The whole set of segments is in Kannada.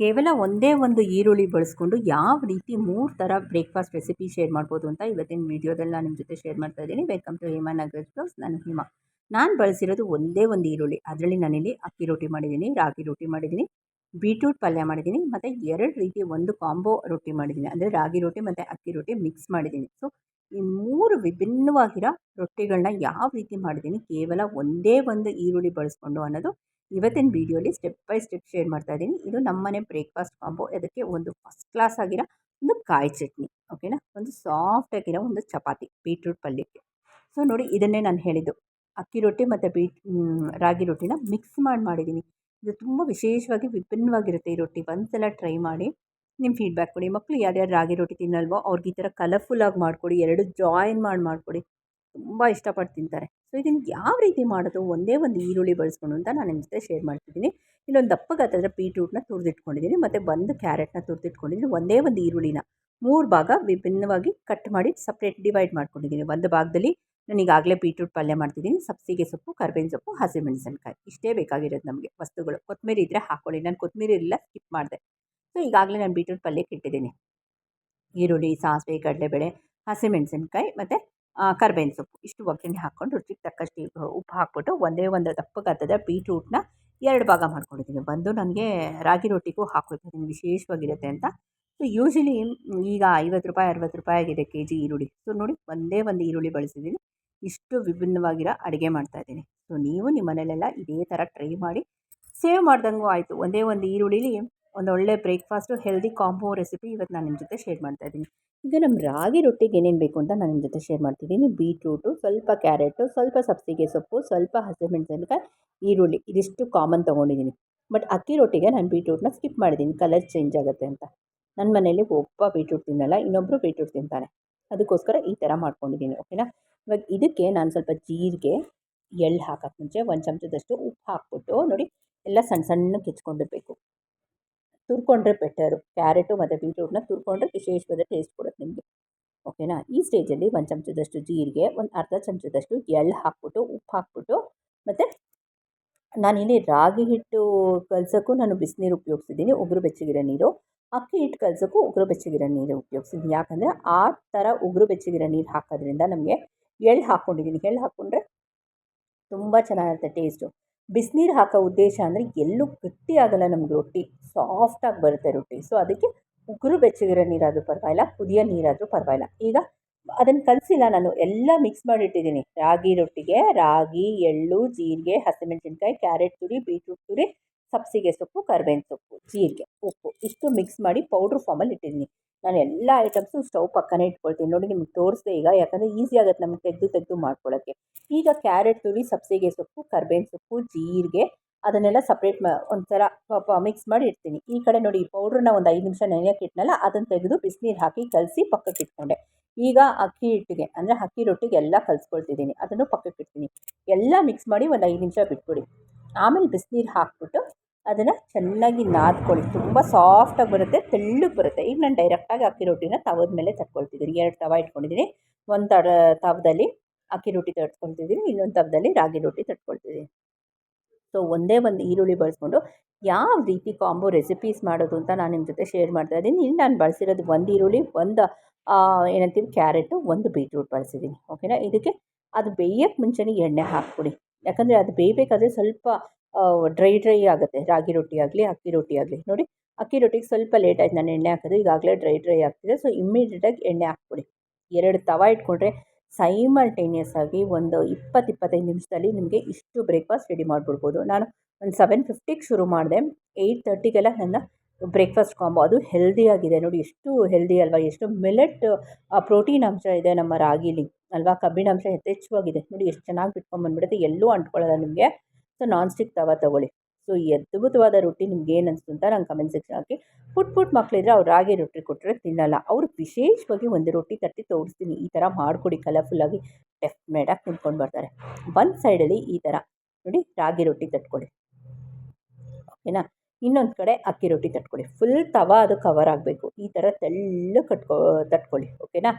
ಕೇವಲ ಒಂದೇ ಒಂದು ಈರುಳ್ಳಿ ಬಳಸ್ಕೊಂಡು ಯಾವ ರೀತಿ ಮೂರು ಥರ ಬ್ರೇಕ್ಫಾಸ್ಟ್ ರೆಸಿಪಿ ಶೇರ್ ಮಾಡ್ಬೋದು ಅಂತ ಇವತ್ತಿನ ವೀಡಿಯೋದಲ್ಲಿ ನಾನು ನಿಮ್ಮ ಜೊತೆ ಶೇರ್ ಮಾಡ್ತಾ ಇದ್ದೀನಿ. Welcome to Hema Nagar blouse ನಾನು ಹಿಮಾ. ನಾನು ಬಳಸಿರೋದು ಒಂದೇ ಒಂದು ಈರುಳ್ಳಿ. ಅದರಲ್ಲಿ ನಾನಿಲ್ಲಿ ಅಕ್ಕಿ ರೊಟ್ಟಿ ಮಾಡಿದ್ದೀನಿ, ರಾಗಿ ರೊಟ್ಟಿ ಮಾಡಿದ್ದೀನಿ ಬೀಟ್ರೂಟ್ ಪಲ್ಯ ಮಾಡಿದ್ದೀನಿ, ಮತ್ತು ಎರಡು ರೀತಿ ಒಂದು ಕಾಂಬೋ ರೊಟ್ಟಿ ಮಾಡಿದ್ದೀನಿ. ಅಂದರೆ ರಾಗಿ ರೊಟ್ಟಿ ಮತ್ತು ಅಕ್ಕಿ ರೊಟ್ಟಿ ಮಿಕ್ಸ್ ಮಾಡಿದ್ದೀನಿ. ಸೊ ಈ ಮೂರು ವಿಭಿನ್ನವಾಗಿರೋ ರೊಟ್ಟಿಗಳನ್ನ ಯಾವ ರೀತಿ ಮಾಡಿದ್ದೀನಿ ಕೇವಲ ಒಂದೇ ಒಂದು ಈರುಳ್ಳಿ ಬಳಸ್ಕೊಂಡು ಅನ್ನೋದು ಇವತ್ತಿನ ವೀಡಿಯೋಲಿ ಸ್ಟೆಪ್ ಬೈ ಸ್ಟೆಪ್ ಶೇರ್ ಮಾಡ್ತಾ ಇದ್ದೀನಿ. ಇದು ನಮ್ಮನೆ ಬ್ರೇಕ್ಫಾಸ್ಟ್ ಕಾಂಬೋ. ಅದಕ್ಕೆ ಒಂದು ಫಸ್ಟ್ ಕ್ಲಾಸ್ ಆಗಿರೋ ಒಂದು ಕಾಯಿ ಚಟ್ನಿ ಓಕೆನಾ ಒಂದು ಸಾಫ್ಟ್ ಆಗಿರೋ ಒಂದು ಚಪಾತಿ ಬೀಟ್ರೂಟ್ ಪಲ್ಯಕ್ಕೆ. ಸೊ ನೋಡಿ ಇದನ್ನೇ ನಾನು ಹೇಳಿದ್ದು. ಅಕ್ಕಿ ರೊಟ್ಟಿ ಮತ್ತು ಬೀಟ್ ರಾಗಿ ರೊಟ್ಟಿನ ಮಿಕ್ಸ್ ಮಾಡಿ ಮಾಡಿದ್ದೀನಿ. ಇದು ತುಂಬ ವಿಶೇಷವಾಗಿ ವಿಭಿನ್ನವಾಗಿರುತ್ತೆ ಈ ರೊಟ್ಟಿ. ಒಂದ್ಸಲ ಟ್ರೈ ಮಾಡಿ ನಿಮ್ಮ ಫೀಡ್ಬ್ಯಾಕ್ ಕೊಡಿ. ಮಕ್ಕಳು ಯಾರ್ಯಾರು ರಾಗಿ ರೊಟ್ಟಿ ತಿನ್ನಲ್ವೋ ಅವ್ರಿಗೆ ಈ ಥರ ಕಲರ್ಫುಲ್ಲಾಗಿ ಮಾಡಿಕೊಡಿ. ಎರಡು ಜಾಯಿನ್ ಮಾಡಿ ಮಾಡಿಕೊಡಿ. ತುಂಬ ಇಷ್ಟಪಟ್ಟು ತಿಂತಾರೆ ಸೊ ಇದನ್ನು ಯಾವ ರೀತಿ ಮಾಡೋದು? ಒಂದೇ ಒಂದು ಈರುಳ್ಳಿ ಬಳಸ್ಕೊಂಡು ಅಂತ ನಾನು ನಿಮ್ಮ ಜೊತೆ ಶೇರ್ ಮಾಡ್ತಿದ್ದೀನಿ. ಇನ್ನೊಂದು ದಪ್ಪ ಗಾತ್ರದ ಬೀಟ್ರೂಟ್ನ ತುರಿದಿಟ್ಕೊಂಡಿದ್ದೀನಿ. ಮತ್ತು ಬಂದು ಕ್ಯಾರೆಟ್ನ ತುರಿದಿಟ್ಕೊಂಡಿದ್ದೀನಿ. ಒಂದೇ ಒಂದು ಈರುಳ್ಳಿನ ಮೂರು ಭಾಗ ವಿಭಿನ್ನವಾಗಿ ಕಟ್ ಮಾಡಿ ಸಪ್ರೇಟ್ ಡಿವೈಡ್ ಮಾಡ್ಕೊಂಡಿದ್ದೀನಿ. ಒಂದು ಭಾಗದಲ್ಲಿ ನಾನು ಈಗಾಗಲೇ ಬೀಟ್ರೂಟ್ ಪಲ್ಯ ಮಾಡ್ತಿದ್ದೀನಿ. ಸಬ್ಸಿಗೆ ಸೊಪ್ಪು, ಕರ್ಬೇವಿನ ಸೊಪ್ಪು ಹಸಿಮೆಣಸಿನ್ಕಾಯಿ ಇಷ್ಟೇ ಬೇಕಾಗಿರೋದು ನಮಗೆ ವಸ್ತುಗಳು. ಕೊತ್ತಂಬರಿ ಇದ್ದರೆ ಹಾಕ್ಕೊಳ್ಳಿ ನಾನು ಕೊತ್ತಂಬರಿ ಇಲ್ಲ ಸ್ಕಿಪ್ ಮಾಡಿದೆ. ಸೊ ಈಗಾಗಲೇ ನಾನು ಬೀಟ್ರೂಟ್ ಪಲ್ಯಕ್ಕೆ ಇಟ್ಟಿದ್ದೀನಿ. ಈರುಳ್ಳಿ, ಸಾಸಿವೆ, ಕಡಲೆಬೇಳೆ ಹಸಿಮೆಣಸಿನ್ಕಾಯಿ ಮತ್ತು ಕರ್ಬೇವಿನ ಸೊಪ್ಪು ಇಷ್ಟು ಒಗ್ಗರಣೆ ಹಾಕ್ಕೊಂಡು ರುಚಿಗೆ ತಕ್ಕಷ್ಟು ಉಪ್ಪು ಹಾಕ್ಬಿಟ್ಟು ಒಂದೇ ಒಂದು ದಪ್ಪಗಾತದ ಬೀಟ್ರೂಟ್ನ ಎರಡು ಭಾಗ ಮಾಡ್ಕೊಂಡಿದ್ದೀನಿ. ಬಂದು ನನಗೆ ರಾಗಿ ರೊಟ್ಟಿಗೂ ಹಾಕ್ಕೊಳ್ತಿದ್ದೀನಿ ವಿಶೇಷವಾಗಿರುತ್ತೆ ಅಂತ. ಸೊ ಯೂಶಲಿ ಈಗ ಐವತ್ತು ರೂಪಾಯಿ, ಅರವತ್ತು ರೂಪಾಯಿ ಆಗಿದೆ ಕೆ ಜಿ ಈರುಳ್ಳಿ. ಸೊ ನೋಡಿ ಒಂದೇ ಒಂದು ಈರುಳ್ಳಿ ಬಳಸಿದ್ದೀನಿ. ಇಷ್ಟು ವಿಭಿನ್ನವಾಗಿರೋ ಅಡುಗೆ ಮಾಡ್ತಾಯಿದ್ದೀನಿ ಸೊ ನೀವು ನಿಮ್ಮ ಮನೇಲೆಲ್ಲ ಇದೇ ಥರ ಟ್ರೈ ಮಾಡಿ. ಸೇವ್ ಮಾಡ್ದಂಗೂ ಆಯಿತು. ಒಂದೇ ಒಂದು ಈರುಳ್ಳಿಲಿ ಒಂದು ಒಳ್ಳೆ ಬ್ರೇಕ್ಫಾಸ್ಟು ಹೆಲ್ದಿ ಕಾಂಬೋ ರೆಸಿಪಿ ಇವತ್ತು ನಾನು ನಿಮ್ಮ ಜೊತೆ ಶೇರ್ ಮಾಡ್ತಾ ಇದ್ದೀನಿ. ಈಗ ನಮ್ಮ ರಾಗಿ ರೊಟ್ಟಿಗೆ ಏನೇನು ಬೇಕು ಅಂತ ನಾನು ನಿಮ್ಮ ಜೊತೆ ಶೇರ್ ಮಾಡ್ತಿದ್ದೀನಿ. ಬೀಟ್ರೂಟು ಸ್ವಲ್ಪ ಕ್ಯಾರೆಟು ಸ್ವಲ್ಪ ಸಬ್ಸಿಗೆ ಸೊಪ್ಪು, ಸ್ವಲ್ಪ ಹಸಿಮೆಣಸಿನಕಾಯಿ, ಈರುಳ್ಳಿ ಇದಿಷ್ಟು ಕಾಮನ್ ತೊಗೊಂಡಿದ್ದೀನಿ. ಬಟ್ ಅಕ್ಕಿ ರೊಟ್ಟಿಗೆ ನಾನು ಬೀಟ್ರೂಟ್ನ ಸ್ಕಿಪ್ ಮಾಡಿದ್ದೀನಿ. ಕಲರ್ ಚೇಂಜ್ ಆಗುತ್ತೆ ಅಂತ. ನನ್ನ ಮನೇಲಿ ಒಬ್ಬ ಬೀಟ್ರೂಟ್ ತಿನ್ನಲ್ಲ ಇನ್ನೊಬ್ಬರು ಬೀಟ್ರೂಟ್ ತಿಂತಾನೆ ಅದಕ್ಕೋಸ್ಕರ ಈ ಥರ ಮಾಡ್ಕೊಂಡಿದ್ದೀನಿ ಓಕೆನಾ ಇವಾಗ ಇದಕ್ಕೆ ನಾನು ಸ್ವಲ್ಪ ಜೀರಿಗೆ, ಎಳ್ಳು ಹಾಕೋಕ್ಕೆ ಮುಂಚೆ ಒಂದು ಚಮಚದಷ್ಟು ಉಪ್ಪು ಹಾಕ್ಬಿಟ್ಟು ನೋಡಿ, ಎಲ್ಲ ಸಣ್ಣ ಸಣ್ಣ ಹೆಚ್ಕೊಂಡಿರ್ಬೇಕು ತುರ್ಕೊಂಡ್ರೆ ಬೆಟರು ಕ್ಯಾರೆಟು ಮತ್ತು ಬೀಟ್ರೂಟ್ನ ತುರ್ಕೊಂಡ್ರೆ ವಿಶೇಷವಾದ ಟೇಸ್ಟ್ ಕೊಡುತ್ತೆ ನಿಮಗೆ. ಓಕೆನಾ ಈ ಸ್ಟೇಜಲ್ಲಿ ಒಂದು ಚಮಚದಷ್ಟು ಜೀರಿಗೆ, ಒಂದು ಅರ್ಧ ಚಮಚದಷ್ಟು ಎಳ್ಳು ಹಾಕ್ಬಿಟ್ಟು, ಉಪ್ಪು ಹಾಕ್ಬಿಟ್ಟು, ಮತ್ತು ನಾನಿಲ್ಲಿ ರಾಗಿ ಹಿಟ್ಟು ಕಲಸೋಕ್ಕೂ ನಾನು ಬಿಸಿನೀರು ಉಪಯೋಗಿಸಿದ್ದೀನಿ, ಉಗುರು ಬೆಚ್ಚಗಿರೋ ನೀರು. ಅಕ್ಕಿ ಹಿಟ್ಟು ಕಲಸೋಕ್ಕೂ ಉಗುರು ಬೆಚ್ಚಗಿರೋ ನೀರು ಉಪಯೋಗಿಸಿದ್ದೀನಿ. ಯಾಕಂದರೆ ಆ ಥರ ಉಗುರು ಬೆಚ್ಚಗಿರೋ ನೀರು ಹಾಕೋದ್ರಿಂದ ನಮಗೆ ಎಳ್ಳು ಹಾಕ್ಕೊಂಡಿದ್ದೀನಿ. ಎಳ್ಳು ಹಾಕ್ಕೊಂಡ್ರೆ ತುಂಬ ಚೆನ್ನಾಗಿರುತ್ತೆ ಟೇಸ್ಟು ಬಿಸಿನೀರು ಹಾಕೋ ಉದ್ದೇಶ ಅಂದರೆ ಎಲ್ಲೂ ಗಟ್ಟಿ ಆಗಲ್ಲ ನಮ್ಗೆ ರೊಟ್ಟಿ ಸಾಫ್ಟಾಗಿ ಬರುತ್ತೆ ರೊಟ್ಟಿ. ಸೊ ಅದಕ್ಕೆ ಉಗುರು ಬೆಚ್ಚಗಿರೋ ನೀರಾದರೂ ಪರವಾಗಿಲ್ಲ ಕುದಿಯೋ ನೀರಾದರೂ ಪರವಾಗಿಲ್ಲ. ಈಗ ಅದನ್ನು ಕಲಸಿಲ್ಲ ನಾನು, ಎಲ್ಲ ಮಿಕ್ಸ್ ಮಾಡಿಟ್ಟಿದ್ದೀನಿ. ರಾಗಿ ರೊಟ್ಟಿಗೆ, ರಾಗಿ, ಎಳ್ಳು, ಜೀರಿಗೆ, ಹಸಿಮೆಣಸಿನ್ಕಾಯಿ, ಕ್ಯಾರೆಟ್ ತುರಿ, ಬೀಟ್ರೂಟ್ ತುರಿ, ಸಬ್ಸಿಗೆ ಸೊಪ್ಪು, ಕರ್ಬೇವಿನ ಸೊಪ್ಪು, ಜೀರಿಗೆ, ಉಪ್ಪು. ಇಷ್ಟು ಮಿಕ್ಸ್ ಮಾಡಿ ಪೌಡ್ರ್ ಫಾರ್ಮಲ್ಲಿ ಇಟ್ಟಿದ್ದೀನಿ. ನಾನು ಎಲ್ಲ ಐಟಮ್ಸು ಸ್ಟವ್ ಪಕ್ಕನೇ ಇಟ್ಕೊಳ್ತೀನಿ. ನೋಡಿ ನಿಮ್ಗೆ ತೋರಿಸ್ದೆ ಈಗ, ಯಾಕಂದರೆ ಈಸಿ ಆಗುತ್ತೆ ನಮ್ಗೆ ತೆಗೆದು ತೆಗೆದು ಮಾಡ್ಕೊಳ್ಳೋಕ್ಕೆ ಈಗ ಕ್ಯಾರೆಟ್ ತುರಿ, ಸಬ್ಸಿಗೆ ಸೊಪ್ಪು, ಕರ್ಬೇವಿನ ಸೊಪ್ಪು, ಜೀರಿಗೆ, ಅದನ್ನೆಲ್ಲ ಸಪ್ರೇಟ್ ಮಾ ಒಂಥರ ಮಿಕ್ಸ್ ಮಾಡಿ ಇಡ್ತೀನಿ. ಈ ಕಡೆ ನೋಡಿ ಈ ಪೌಡ್ರನ್ನ ಒಂದು ಐದು ನಿಮಿಷ ನೆನೆಯೋಕೆ ಇಟ್ನಲ್ಲ ಅದನ್ನು ತೆಗೆದು ಬಿಸಿನೀರು ಹಾಕಿ ಕಲಸಿ ಪಕ್ಕಕ್ಕೆ ಇಟ್ಕೊಂಡೆ. ಈಗ ಅಕ್ಕಿ ಹಿಟ್ಟಿಗೆ, ಅಂದರೆ ಅಕ್ಕಿ ರೊಟ್ಟಿಗೆ ಎಲ್ಲ ಕಲಿಸ್ಕೊಳ್ತಿದ್ದೀನಿ. ಅದನ್ನು ಪಕ್ಕಕ್ಕೆ ಇಡ್ತೀನಿ. ಎಲ್ಲ ಮಿಕ್ಸ್ ಮಾಡಿ ಒಂದು ಐದು ನಿಮಿಷ ಬಿಟ್ಬಿಡಿ. ಆಮೇಲೆ ಬಿಸಿನೀರು ಹಾಕ್ಬಿಟ್ಟು ಅದನ್ನು ಚೆನ್ನಾಗಿ ನಾದ್ಕೊಳ್ಳಿ. ತುಂಬ ಸಾಫ್ಟಾಗಿ ಬರುತ್ತೆ, ತೆಳ್ಳಗೆ ಬರುತ್ತೆ. ಈಗ ನಾನು ಡೈರೆಕ್ಟಾಗಿ ಅಕ್ಕಿ ರೊಟ್ಟಿನ ತವದ ಮೇಲೆ ತಟ್ಕೊಳ್ತಿದ್ದೀನಿ. ಎರಡು ತವ ಇಟ್ಕೊಂಡಿದ್ದೀನಿ. ಒಂದು ತಡ, ತವದಲ್ಲಿ ಅಕ್ಕಿ ರೊಟ್ಟಿ ತಟ್ಕೊಳ್ತಿದ್ದೀನಿ. ಇನ್ನೊಂದು ತವದಲ್ಲಿ ರಾಗಿ ರೊಟ್ಟಿ ತಟ್ಕೊಳ್ತಿದ್ದೀನಿ. ಸೊ ಒಂದೇ ಒಂದು ಈರುಳ್ಳಿ ಬಳಸ್ಕೊಂಡು ಯಾವ ರೀತಿ ಕಾಂಬೋ ರೆಸಿಪೀಸ್ ಮಾಡೋದು ಅಂತ ನಾನು ನಿಮ್ಮ ಜೊತೆ ಶೇರ್ ಮಾಡ್ತಾ ಇದ್ದೀನಿ. ಇಲ್ಲಿ ನಾನು ಬಳಸಿರೋದು ಒಂದು ಈರುಳ್ಳಿ, ಒಂದು ಏನಂತೀವಿ, ಕ್ಯಾರೆಟು, ಒಂದು ಬೀಟ್ರೂಟ್ ಬಳಸಿದ್ದೀನಿ. ಓಕೆನಾ ಇದಕ್ಕೆ ಅದು ಬೇಯೋಕ್ಕೆ ಮುಂಚೆನೇ ಎಣ್ಣೆ ಹಾಕ್ಬಿಡಿ ಯಾಕಂದರೆ ಅದು ಬೇಯಬೇಕಾದ್ರೆ ಸ್ವಲ್ಪ ಡ್ರೈ ಡ್ರೈ ಆಗುತ್ತೆ. ರಾಗಿ ರೊಟ್ಟಿ ಆಗಲಿ, ಅಕ್ಕಿ ರೊಟ್ಟಿ ಆಗಲಿ. ನೋಡಿ, ಅಕ್ಕಿ ರೊಟ್ಟಿಗೆ ಸ್ವಲ್ಪ ಲೇಟ್ ಆಯ್ತು. ನಾನು ಎಣ್ಣೆ ಹಾಕೋದು, ಈಗಾಗಲೇ ಡ್ರೈ ಡ್ರೈ ಆಗ್ತಿದೆ. ಸೊ ಇಮ್ಮಿಡಿಯೇಟಾಗಿ ಎಣ್ಣೆ ಹಾಕ್ಬಿಡಿ. ಎರಡು ತವ ಇಟ್ಕೊಂಡ್ರೆ ಸೈಮಲ್ಟೇನಿಯಸ್ ಆಗಿ ಒಂದು ಇಪ್ಪತ್ತು, ಇಪ್ಪತ್ತೈದು ನಿಮಿಷದಲ್ಲಿ ನಿಮಗೆ ಇಷ್ಟು ಬ್ರೇಕ್ಫಾಸ್ಟ್ ರೆಡಿ ಮಾಡಿಬಿಡ್ಬೋದು. ನಾನು ಒಂದು ಸೆವೆನ್ ಫಿಫ್ಟಿಗೆ ಶುರು ಮಾಡಿದೆ. ಏಯ್ಟ್ ತರ್ಟಿಗೆಲ್ಲ ನನ್ನ ಬ್ರೇಕ್ಫಾಸ್ಟ್ ಕಾಂಬೋ. ಅದು ಹೆಲ್ದಿಯಾಗಿದೆ ನೋಡಿ, ಎಷ್ಟು ಹೆಲ್ದಿ ಅಲ್ವಾ? ಎಷ್ಟು ಮಿಲೆಟ್ ಪ್ರೋಟೀನ್ ಅಂಶ ಇದೆ ನಮ್ಮ ರಾಗಿಲಿ. ಅಲ್ವಾ? ಕಬ್ಬಿಣಾಂಶ ಯಥೇಚ್ಛವಾಗಿದೆ ನೋಡಿ, ಎಷ್ಟು ಚೆನ್ನಾಗಿ ಬಿಟ್ಕೊಂಡ್ಬಂದ್ಬಿಡುತ್ತೆ ಎಲ್ಲೂ ಅಂಟ್ಕೊಳ್ಳೋಲ್ಲ ನಿಮಗೆ. ಸೊ ನಾನ್ ಸ್ಟಿಕ್ ತವ ತೊಗೊಳ್ಳಿ. ಸೊ ಈ ಅದ್ಭುತವಾದ ರೊಟ್ಟಿ ನಿಮ್ಗೆ ಏನು ಅನಿಸ್ತು ಅಂತ ನಂಗೆ ಕಮೆಂಟ್ ಸೆಕ್ಷನ್ ಹಾಕಿ. ಪುಟ್ ಪುಟ್ ಮಕ್ಕಳಿದ್ರೆ ಅವ್ರು ರಾಗಿ ರೊಟ್ಟಿ ಕೊಟ್ಟರೆ ತಿನ್ನಲ್ಲ. ಅವ್ರು ವಿಶೇಷವಾಗಿ ಒಂದು ರೊಟ್ಟಿ ತಟ್ಟಿ ತೋರಿಸ್ತೀನಿ. ಈ ಥರ ಮಾಡಿಕೊಡಿ ಕಲರ್ಫುಲ್ಲಾಗಿ ಡೆಫ್ನೆಟಾಗಿ ತಿನ್ಕೊಂಡು ಬರ್ತಾರೆ. ಒಂದು ಸೈಡಲ್ಲಿ ಈ ಥರ ನೋಡಿ, ರಾಗಿ ರೊಟ್ಟಿ ತಟ್ಕೊಳ್ಳಿ ಓಕೆನಾ ಇನ್ನೊಂದು ಕಡೆ ಅಕ್ಕಿ ರೊಟ್ಟಿ ತಟ್ಕೊಳ್ಳಿ. ಫುಲ್ ತವ ಅದು ಕವರ್ ಆಗಬೇಕು. ಈ ಥರ ತೆಳ್ಳು ಕಟ್ಕೊ, ತಟ್ಕೊಳ್ಳಿ ಓಕೆನಾ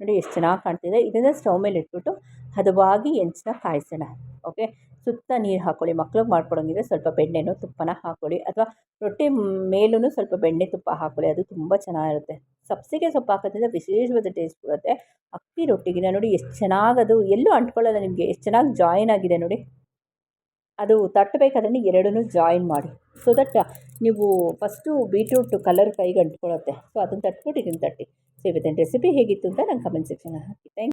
ನೋಡಿ ಎಷ್ಟು ಚೆನ್ನಾಗಿ ಕಾಣ್ತಿದೆ. ಇದನ್ನು ಸ್ಟವ್ ಮೇಲೆ ಇಟ್ಬಿಟ್ಟು ಹದವಾಗಿ ಹೆಂಚನ್ನ ಕಾಯಿಸೋಣ ಓಕೆ ಸುತ್ತ ನೀರು ಹಾಕ್ಕೊಳ್ಳಿ ಮಕ್ಳಿಗೆ ಮಾಡ್ಕೊಡೋಂಗಿದ್ರೆ ಸ್ವಲ್ಪ ಬೆಣ್ಣೆನೋ ತುಪ್ಪನ ಹಾಕ್ಕೊಳ್ಳಿ ಅಥವಾ ರೊಟ್ಟಿ ಮೇಲೂ ಸ್ವಲ್ಪ ಬೆಣ್ಣೆ ತುಪ್ಪ ಹಾಕ್ಕೊಳ್ಳಿ ಅದು ತುಂಬ ಚೆನ್ನಾಗಿರುತ್ತೆ. ಸಬ್ಸಿಗೆ ಸೊಪ್ಪು ಹಾಕೋದ್ರಿಂದ ವಿಶೇಷವಾದ ಟೇಸ್ಟ್ ಬರುತ್ತೆ. ಅಕ್ಕಿ ರೊಟ್ಟಿಗಿನ ನೋಡಿ ಎಷ್ಟು ಚೆನ್ನಾಗಿ ಅದು, ಎಲ್ಲೂ ಅಂಟ್ಕೊಳ್ಳಲ್ಲ ನಿಮಗೆ. ಎಷ್ಟು ಚೆನ್ನಾಗಿ ಜಾಯಿನ್ ಆಗಿದೆ ನೋಡಿ. ಅದು ತಟ್ಟಬೇಕಾದ್ರೆ ಎರಡನ್ನೂ ಜಾಯಿನ್ ಮಾಡಿ. ಸೊ ದಟ್ ನೀವು ಫಸ್ಟು ಬೀಟ್ರೂಟ್ ಕಲರ್ ಕೈಗೆ ಅಂಟ್ಕೊಳ್ಳುತ್ತೆ. ಸೊ ಅದನ್ನು ತಟ್ಬಿಟ್ಟು ಇದನ್ನು ತಟ್ಟಿ. ಸೊ ಇವತ್ತಿನ ರೆಸಿಪಿ ಹೇಗಿತ್ತು ಅಂತ ನಂಗೆ ಕಮೆಂಟ್ ಸೆಕ್ಷನಲ್ಲಿ ಹಾಕಿ. ಥ್ಯಾಂಕ್